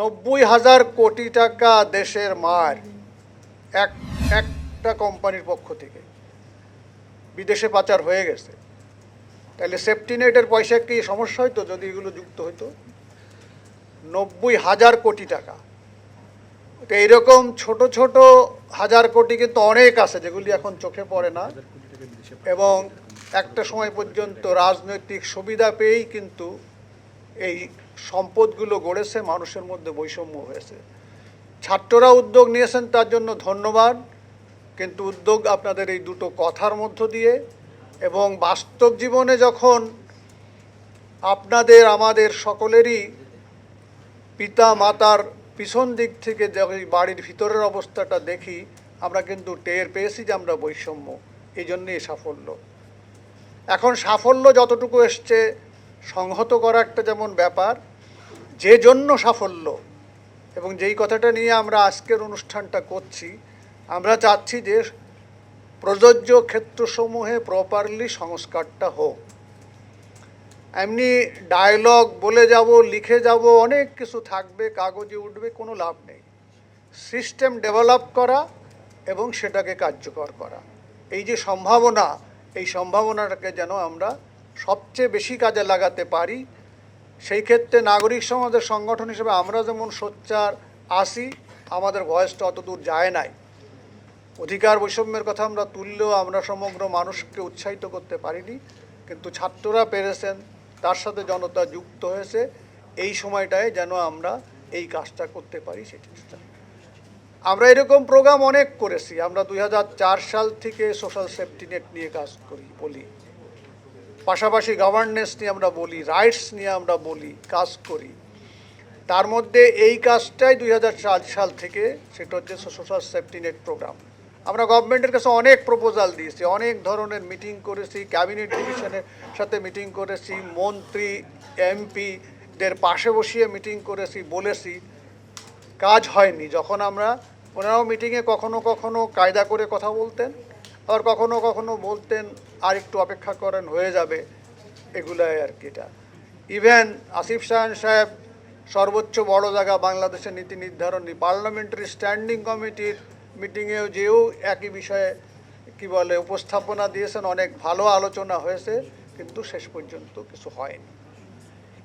নব্বই হাজার কোটি টাকা দেশের মার এক একটা কোম্পানির পক্ষ থেকে। বিদেশে পাচার হয়ে গেছে। তাহলে সেফটি নেটের পয়সা কি সমস্যা হতো যদি এগুলো যুক্ত হতো নব্বই হাজার কোটি টাকা। তো এইরকম ছোট ছোট হাজার কোটি কিন্তু অনেক আছে যেগুলি এখন চোখে পড়ে না। এবং একটা সময় পর্যন্ত রাজনৈতিক সুবিধা পেয়েই কিন্তু এই সম্পদগুলো গড়েছে, মানুষের মধ্যে বৈষম্য হয়েছে। ছাত্ররা উদ্যোগ নিয়েছেন, তার জন্য ধন্যবাদ। কিন্তু উদ্যোগ আপনাদের এই দুটো কথার মধ্য দিয়ে এবং বাস্তব জীবনে যখন আপনাদের, আমাদের সকলেরই পিতা, মাতার পিছন দিক থেকে বাড়ির ভিতরের অবস্থাটা দেখি, আমরা কিন্তু টের পেয়েছি যে আমরা বৈষম্য। এই জন্যেই সাফল্য। এখন সাফল্য যতটুকু এসছে সংহত করা একটা যেমন ব্যাপার, যে জন্য সাফল্য, এবং যেই কথাটা নিয়ে আমরা আজকের অনুষ্ঠানটা করছি, আমরা চাচ্ছি যে প্রযোজ্য ক্ষেত্রসমূহে প্রপারলি সংস্কারটা হোক। এমনি ডায়লগ বলে যাব, লিখে যাব, অনেক কিছু থাকবে, কাগজে উঠবে, কোনো লাভ নেই। সিস্টেম ডেভেলপ করা এবং সেটাকে কার্যকর করা। এই যে সম্ভাবনা, এই সম্ভাবনাটাকে যেন আমরা সবচেয়ে বেশি কাজে লাগাতে পারি। সেই ক্ষেত্রে নাগরিক সমাজের সংগঠন হিসেবে আমরা যেমন সোচ্চার আসি আমাদের ভয়েসটা অত দূর যায় নাই। অধিকার বৈষম্যের কথা আমরা তুললেও আমরা সমগ্র মানুষকে উৎসাহিত করতে পারিনি। কিন্তু ছাত্ররা পেরেছেন, তার সাথে জনতা যুক্ত হয়েছে। এই সময়টায় যেন আমরা এই কাজটা করতে পারি চেষ্টা আমরা এরকম প্রোগ্রাম অনেক করেছি। আমরা দুই হাজার চার সাল থেকে সোশ্যাল সেফটি নেট নিয়ে কাজ করি বলি। পাশাপাশি গভর্নেন্স নিয়ে আমরা বলি রাইটস নিয়ে আমরা বলি, কাজ করি। তার মধ্যে এই কাজটাই দুই হাজার চার সাল থেকে সেটা হচ্ছে সোশ্যাল সেফটি নেট প্রোগ্রাম আমরা গভর্নমেন্টের কাছে অনেক প্রপোজাল দিয়েছি, অনেক ধরনের মিটিং করেছি ক্যাবিনেট ডিভিশনের সাথে মিটিং করেছি, মন্ত্রী, এমপিদের পাশে বসিয়ে মিটিং করেছি, বলেছি। কাজ হয়নি, যখন আমরা, ওনারাও মিটিংয়ে কখনো কখনো কায়দা করে কথা বলতেন। আবার কখনো কখনো বলতেন আর একটু অপেক্ষা করেন, হয়ে যাবে। এগুলাই আর কি এটা। ইভেন আসিফ সাহান সাহেব সর্বোচ্চ বড় জায়গা বাংলাদেশের নীতি নির্ধারণ পার্লামেন্টারি স্ট্যান্ডিং কমিটির মিটিংয়েও যেও একই বিষয়ে কি বলে উপস্থাপনা দিয়েছেন, অনেক ভালো আলোচনা হয়েছে, কিন্তু শেষ পর্যন্ত কিছু হয়নি।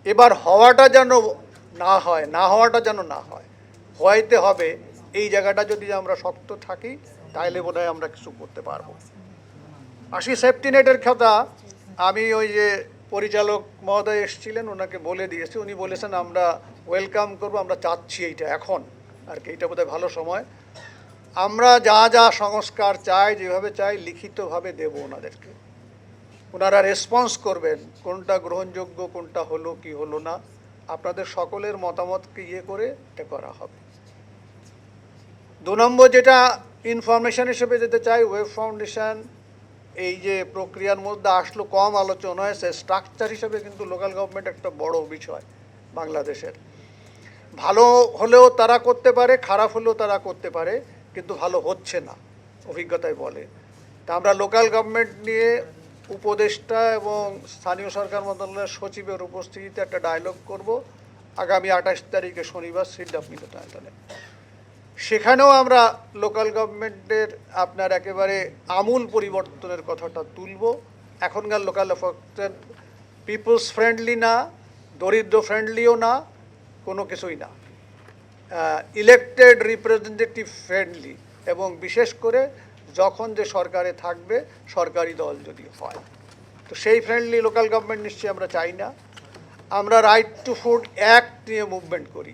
এবার হওয়াটা যেন না হয়, না হওয়াটা যেন না হয় হওয়াইতে হবে। এই জায়গাটা যদি আমরা শক্ত থাকি তাহলে বোধ আমরা কিছু করতে পারব। আসি সেফটি নেটের কথা আমি ওই যে পরিচালক মহোদয় এসেছিলেন, ওনাকে বলে দিয়েছি। উনি বলেছেন, আমরা ওয়েলকাম করব, আমরা চাচ্ছি এইটা এখন। আর কি, এইটা বোধহয় ভালো সময়। আমরা যা যা সংস্কার চাই, যেভাবে চাই, লিখিতভাবে দেব ওনাদেরকে। ওনারা রেসপন্স করবেন, কোনটা গ্রহণযোগ্য, কোনটা হলো, কি হলো না। আপনাদের সকলের মতামতকে ইয়ে করে এটা করা হবে। দু নম্বর যেটা ইনফরমেশন হিসেবে যেতে চাই, ওয়েব ফাউন্ডেশন, এই যে প্রক্রিয়ার মধ্যে আসলো কম আলোচনা হয়েছে, স্ট্রাকচার হিসেবে কিন্তু লোকাল গভর্নমেন্ট একটা বড় বিষয় বাংলাদেশের। ভালো হলেও তারা করতে পারে, খারাপ হলেও তারা করতে পারে, কিন্তু ভালো হচ্ছে না, অভিজ্ঞতায় বলে। তা আমরা লোকাল গভর্নমেন্ট নিয়ে উপদেষ্টা এবং স্থানীয় সরকার মন্ত্রণালয়ের সচিবের উপস্থিতিতে একটা ডায়লগ করব। আগামী আঠাশ তারিখে শনিবার সিডাপ মিলনায়তনে সেখানেও আমরা লোকাল গভর্নমেন্টের আপনার একেবারে আমূল পরিবর্তনের কথাটা তুলব। এখনকার লোকাল পিপলস ফ্রেন্ডলি না, দরিদ্র ফ্রেন্ডলিও না, কোনো কিছুই না। ইলেকটেড রিপ্রেজেন্টেটিভ ফ্রেন্ডলি এবং বিশেষ করে যখন যে সরকারে থাকবে, সরকারি দল যদি হয়। তো সেই ফ্রেন্ডলি লোকাল গভর্নমেন্ট নিশ্চয়ই আমরা চাই না। আমরা রাইট টু ফুড অ্যাক্ট নিয়ে মুভমেন্ট করি।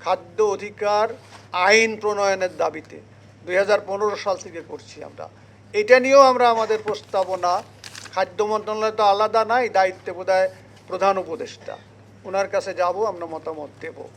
খাদ্য অধিকার আইন প্রণয়নের দাবিতে। দুই হাজার পনেরো সাল থেকে করছি আমরা। এটা নিয়েও আমরা আমাদের প্রস্তাবনা। খাদ্য মন্ত্রণালয় তো আলাদা, নাই দায়িত্বে বোধ প্রধান উপদেষ্টা। ওনার কাছে যাব, আমরা মতামত দেব।